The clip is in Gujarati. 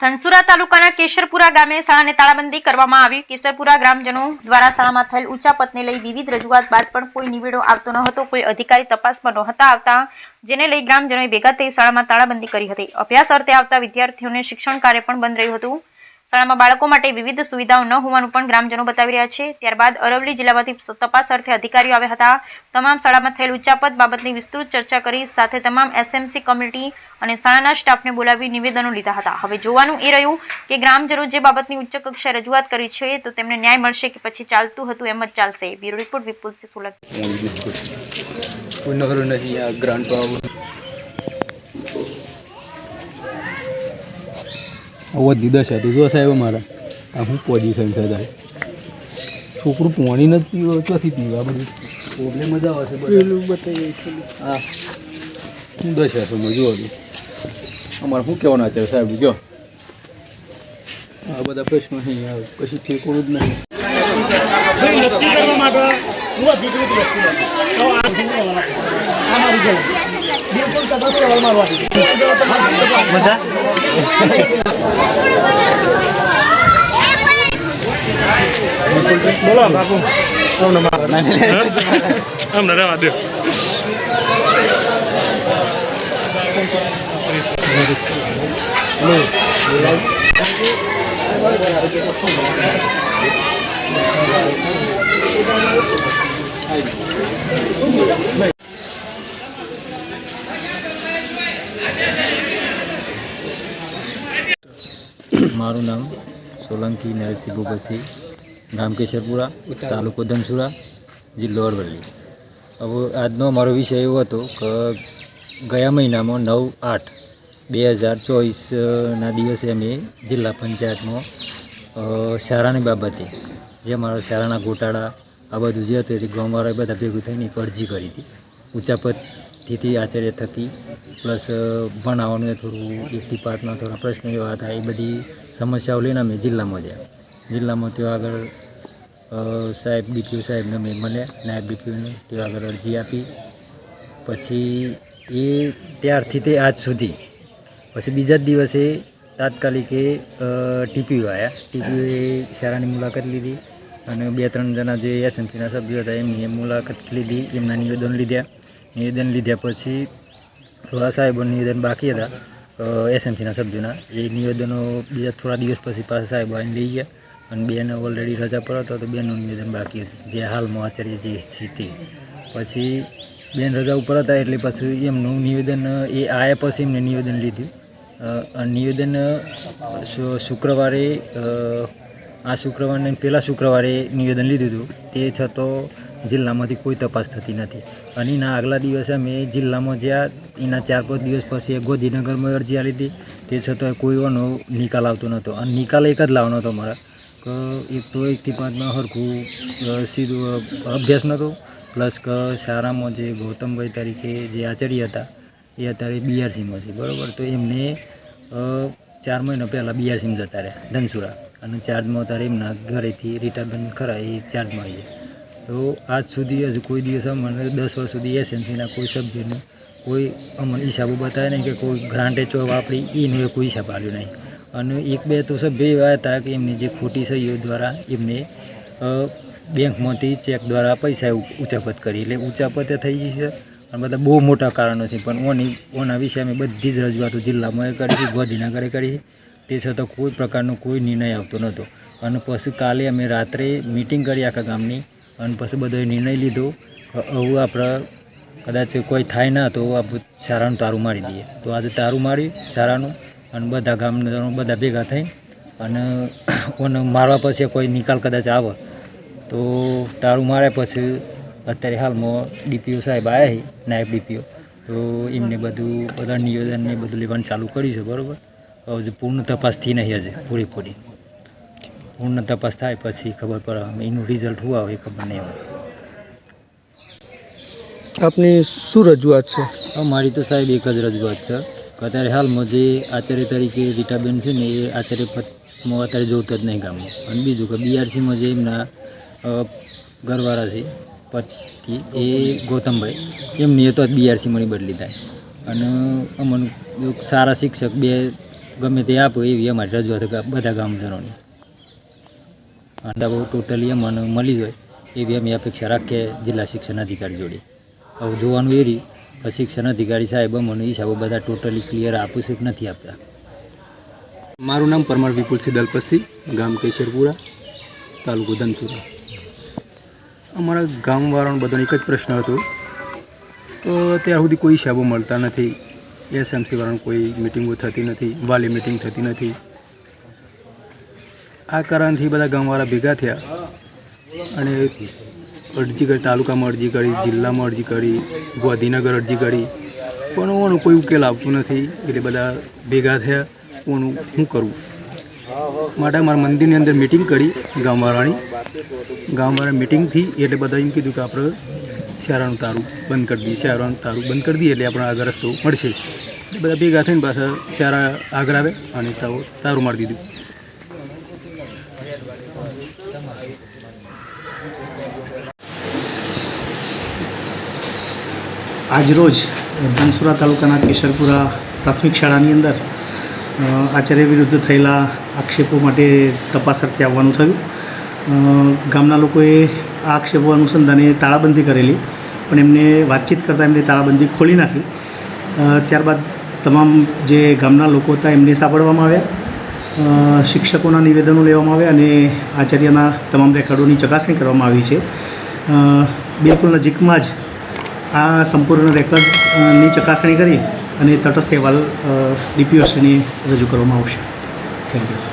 ધનસુરા તાલુકાના કેશરપુરા ગામે શાળાને તાળાબંધી કરવામાં આવી. કેશરપુરા ગ્રામજનો દ્વારા શાળામાં થયેલ ઉચાપતને લઈ વિવિધ રજૂઆત બાદ પણ કોઈ નિવેડો આવતો ન હતો, કોઈ અધિકારી તપાસમાં નહોતા આવતા, જેને લઈ ગ્રામજનોએ ભેગા થઈ શાળામાં તાળાબંધી કરી હતી. અભ્યાસ અર્થે આવતા વિદ્યાર્થીઓને શિક્ષણ કાર્ય પણ બંધ રહ્યું હતું. શાળામાં બાળકો માટે વિવિધ સુવિધાઓ ન હોવાનું પણ ગ્રામજનો બતાવી રહ્યા છે. ત્યારબાદ અરવલ્લી જિલ્લામાંથી તપાસ અર્થે અધિકારીઓ આવ્યા હતા. તમામ શાળામાં થયેલ ઉચ્ચાપત બાબતની વિસ્તૃત ચર્ચા કરી, સાથે તમામ એસએમસી કમિટી અને શાળાના સ્ટાફને બોલાવી નિવેદનો લીધા હતા. હવે જોવાનું એ રહ્યું કે ગ્રામજનો જે બાબતની ઉચ્ચ કક્ષાએ રજૂઆત કરી છે, તો તેમને ન્યાય મળશે કે પછી ચાલતું હતું એમ જ ચાલશે. બ્યુરો રિપોર્ટ વિપુલસિંહ સોલંકી કોઈ નગર નથી આ ગ્રાન્ટ તો આવું દીદા છે. તું જો સાહેબ અમારા. આ શું પોઝિશન છે તારે છોકરું પાણી નથી પીવો ચોથી પીવા? બધું પ્રોબ્લેમ જ આવે છે પેલું બતાવી હા. શું દશા છે મજુ હતું અમારે શું કહેવાના છે સાહેબ? જો. આ બધા પ્રશ્નો નહીં આવે. પછી ઠેકોડું જ નહીં. નક્કી કરવા માટે હું અધિકૃત વ્યક્તિ નથી તો આ સમજાવવાના છે. આ મારી જવાબ બિલકુલ તપાસ કરવા મારવાની મારું નામ સોલંકી નરસિંહ ભૂપતસિંહ ગામ કેશરપુરા તાલુકો ધનસુરા, જિલ્લો અરવલ્લી. હવે આજનો અમારો વિષય એવો હતો કે ગયા મહિનામાં નવ આઠ બે હજાર ચોવીસના દિવસે અમે જિલ્લા પંચાયતમાં શાળાની બાબતે જે મારા શાળાના ગોટાળા, આ બધું જે હતું એ ગામવાળાએ બધા ભેગું થઈને એક અરજી કરી હતી. ઉચાપતથી આચાર્ય થકી, પ્લસ ભણાવવાનું એ થોડું એકથી પાંચના થોડા પ્રશ્નો એવા હતા, એ બધી સમસ્યાઓ લઈને અમે જિલ્લામાં ગયા. જિલ્લામાં ત્યાં આગળ સાહેબ ડીપીઓ સાહેબને અમે મળ્યા, નાયબ ડીપીઓને ત્યાં આગળ અરજી આપી. પછી એ ત્યારથી તે આજ સુધી. પછી બીજા જ દિવસે તાત્કાલિકે ટીપીઓ આવ્યા ટીપીઓએ શાળાની મુલાકાત લીધી અને બે ત્રણ જણા જે એસએમસીના સભ્યો હતા એમની મુલાકાત લીધી, એમના નિવેદન લીધા. નિવેદન લીધા પછી થોડા સાહેબો નિવેદન બાકી હતા. એસએમસીના સભ્યોના. એ નિવેદનો બીજા થોડા દિવસ પછી પાછા સાહેબો આવીને લઈ ગયા અને બેને ઓલરેડી રજા પર હતો તો બેનનું નિવેદન બાકી હતું. જે હાલમાં આચાર્ય જે છે તે. પછી બેન રજા ઉપર હતા એટલે પછી એમનું નિવેદન, એ આયા પછી એમને નિવેદન લીધું. નિવેદન શુક્રવારે આ શુક્રવારને, પહેલાં શુક્રવારે નિવેદન લીધું હતું. તે છતાં જિલ્લામાંથી કોઈ તપાસ થતી નથી. અને એના આગલા દિવસે અમે જિલ્લામાં જ્યાં એના ચાર પાંચ દિવસ પછી ગોધીનગરમાં અરજી આપી હતી, તે છતાં કોઈનો નિકાલ આવતો નહોતો. અને નિકાલ એક જ લાવવાનો હતો મારા એક તો એકથી પાંચમાં સરખું સીધું અભ્યાસ નહોતો પ્લસ કે સારામાં જે ગૌતમભાઈ તરીકે જે આચાર્ય હતા, એ અત્યારે બીઆરસીમાં છે. બરાબર? તો એમને ચાર મહિના પહેલાં બીઆરસીમાં જતા રહ્યા, ધનસુરા. અને ચાર્જમાં અત્યારે એમના ઘરેથી રિટાયરમેન્ટ ખરા, એ ચાર્જમાં આવી જાય. તો આજ સુધી હજુ કોઈ દિવસ અમને દસ વર્ષ સુધી એસએમસીના કોઈ સભ્યને કોઈ અમને હિસાબો બતાવે નહીં કે કોઈ ગ્રાન્ટે ચો વાપરી એને કોઈ હિસાબ આવ્યો નહીં. અને એક બે તો સભ્ય એવા હતા કે એમની જે ખોટી સહીઓ દ્વારા એમને બેંકમાંથી ચેક દ્વારા પૈસા ઉચાપત કરી. એટલે ઉચાપતે થઈ ગઈ છે. અને બધા બહુ મોટા કારણો છે. પણ ઓની, ઓના વિશે અમે બધી જ રજૂઆતો જિલ્લામાં કરી છે, ગાંધીનગરે કરી છે. તે છતાં કોઈ પ્રકારનો કોઈ નિર્ણય આવતો નહોતો. અને પછી કાલે અમે રાત્રે મિટિંગ કરી આખા ગામની. અને પછી બધોએ નિર્ણય લીધો આવું આપણે કદાચ કોઈ થાય ના તો આપણે સારાનું તારું મારી દઈએ. તો આજે તારું માર્યું સારાનું અને બધા ગામના બધા ભેગા થઈ અને કોને મારવા પછી કોઈ નિકાલ કદાચ આવે તો તારું માર્યા પછી અત્યારે હાલમાં ડીપીઓ સાહેબ આવ્યા નાયબ ડીપીઓ. તો એમને બધું બધા નિવેદન ને બધું લેવાનું ચાલુ કર્યું છે, બરાબર? હજુ પૂર્ણ તપાસ થઈ નહીં હજુ, પૂરેપૂરી. પૂર્ણ તપાસ થાય પછી ખબર પડે. એનું રિઝલ્ટ હોવા આવે એ ખબર નહીં આવે. આપની શું રજૂઆત છે? મારી તો સાહેબ એક જ રજૂઆત છે કે અત્યારે હાલમાં જે આચાર્ય તરીકે રીટાબેન છે ને એ આચાર્ય પદમાં અત્યારે જોતા જ નહીં ગામમાં. અને બીજું કે બીઆરસીમાં જે એમના ઘરવાળા છે પતિ એ ગૌતમભાઈ એમની તો બીઆરસીમાં બદલી થાય. અને અમને સારા શિક્ષક બે ગમે તે આપો એવી અમારી રજૂઆત બધા ગામજનોની. અને બહુ ટોટલી મને મળી જાય એવી અમે અપેક્ષા રાખીએ જિલ્લા શિક્ષણ અધિકારી જોડે. હવે જોવાનું એ રહી શિક્ષણ અધિકારી સાહેબ મને હિસાબો બધા ટોટલી ક્લિયર આપું છે નથી આપતા. મારું નામ પરમાર વિપુલસિંહ દલપતસિંહ ગામ કેશરપુરા, તાલુકો ધનસુરા. અમારા ગામવાળાનો બધાનો એક જ પ્રશ્ન હતો તો અત્યાર સુધી કોઈ હિસાબો મળતા નથી, એસએમસી વાળાનું કોઈ મિટિંગો થતી નથી, વાલી મિટિંગ થતી નથી. આ કારણથી બધા ગામવાળા ભેગા થયા. અને અરજી કરી, તાલુકામાં અરજી કરી, જિલ્લામાં અરજી કરી ગાંધીનગર અરજી કરી. પણ ઓનું કોઈ ઉકેલ આવતું નથી. એટલે બધા ભેગા થયા. ઓનું શું કરવું? માટે મારા મંદિરની અંદર મિટિંગ કરી ગામવાળાની. ગામવાળા મિટિંગથી એટલે બધા એમ કીધું કે આપણે શહેરાનું તારું બંધ કરી દઈએ. શહેરાનું તારું બંધ કરી દઈએ એટલે આપણે આગળ રસ્તો મળશે. બધા ભેગા થઈને પાછા શહેરા આગળ આવે અને તારું મારી દીધું. આજરોજ ધનસુરા તાલુકાના કેશરપુરા પ્રાથમિક શાળાની અંદર આચાર્ય વિરુદ્ધ થયેલા આક્ષેપો માટે તપાસ અર્થે આવવાનું થયું. ગામના લોકોએ આ આક્ષેપો અનુસંધાને તાળાબંધી કરેલી પણ એમને વાતચીત કરતાં એમને તાળાબંધી ખોલી નાખી. ત્યારબાદ તમામ જે ગામના લોકો હતા એમને સાંભળવામાં આવ્યા. શિક્ષકોના નિવેદનો લેવામાં આવ્યા અને આચાર્યના તમામ રેકોર્ડોની ચકાસણી કરવામાં આવી છે. બિલકુલ નજીકમાં જ આ સંપૂર્ણ રેકોર્ડની ચકાસણી કરી અને તટસ્થ અહેવાલ ડીપીઓસીને રજૂ કરવામાં આવશે. Thank you